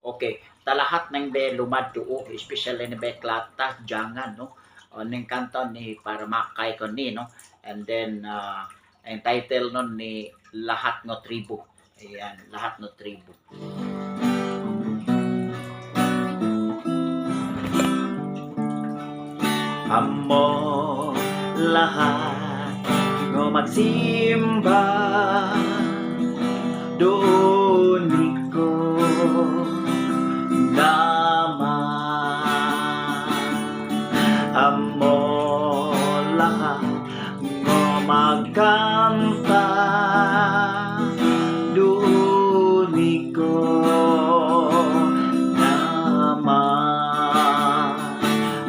Okay, talahat ng be lumad tuo, especially ni be klata, jangan, no? O ning kanto ni para makay ko ni, no? And then, uh, ang title nun ni Lahat ng Tribu. Ayan, Lahat ng Tribu. Amo lahat ng magsimba doon ko lahat ng magkanta doon ko naman.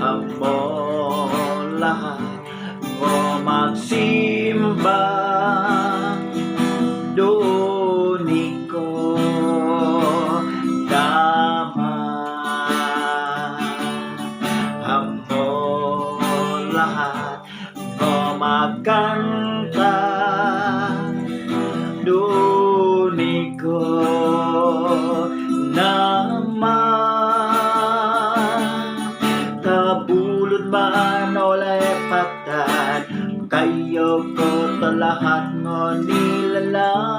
Amo lahat ng magsimba magkanta. Doon ko naman kabulod man olay patan kayo ko to lahat ng nilalang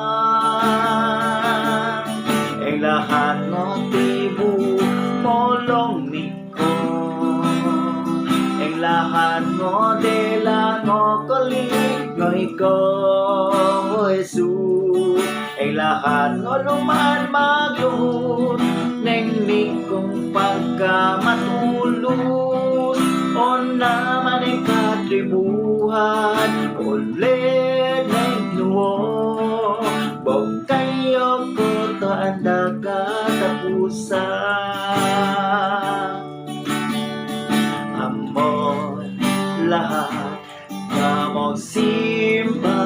ang lahat ng kalingoy ko Jesus ang lahat ng luman magluhod neng nikong pagkamatulog o naman ang katribuhan ulit ng nuo Bog kayo ko to ang dagat at lahat na magsimba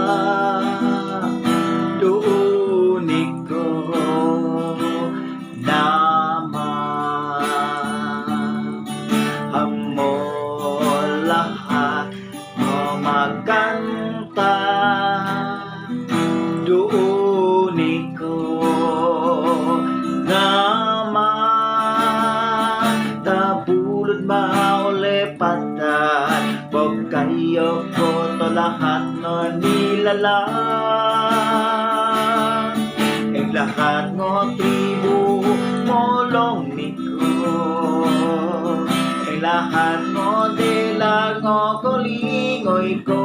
kayo ko to lahat no nilalang Ang lahat ng tribu molong niko Ang lahat ng dila ng kolingoy ko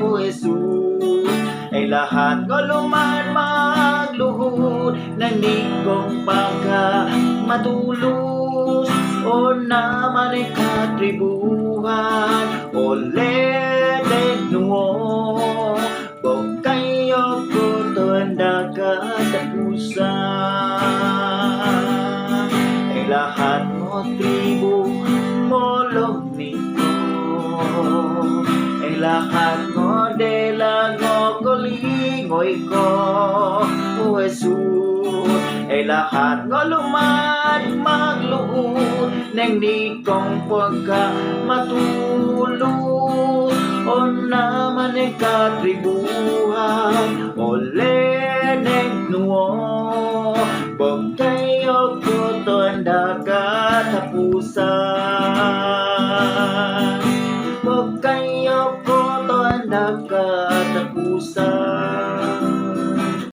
po Jesus ay lahat ko luman magluhod ng nikong pagka matulus o naman ay katribuhan o ledet nuo Bog kayo ko to ang dagat at pusa ay lahat mo tribu molong niko ay lahat mo dela ngo kolingoy ko o Jesus. Ay lahat ngo lumad magluhod nang nikong pagka matulog Lord na manikatribuhay o lenek nuo Pagtayo ko to ang dakatapusan Pagtayo ko to ang dakatapusan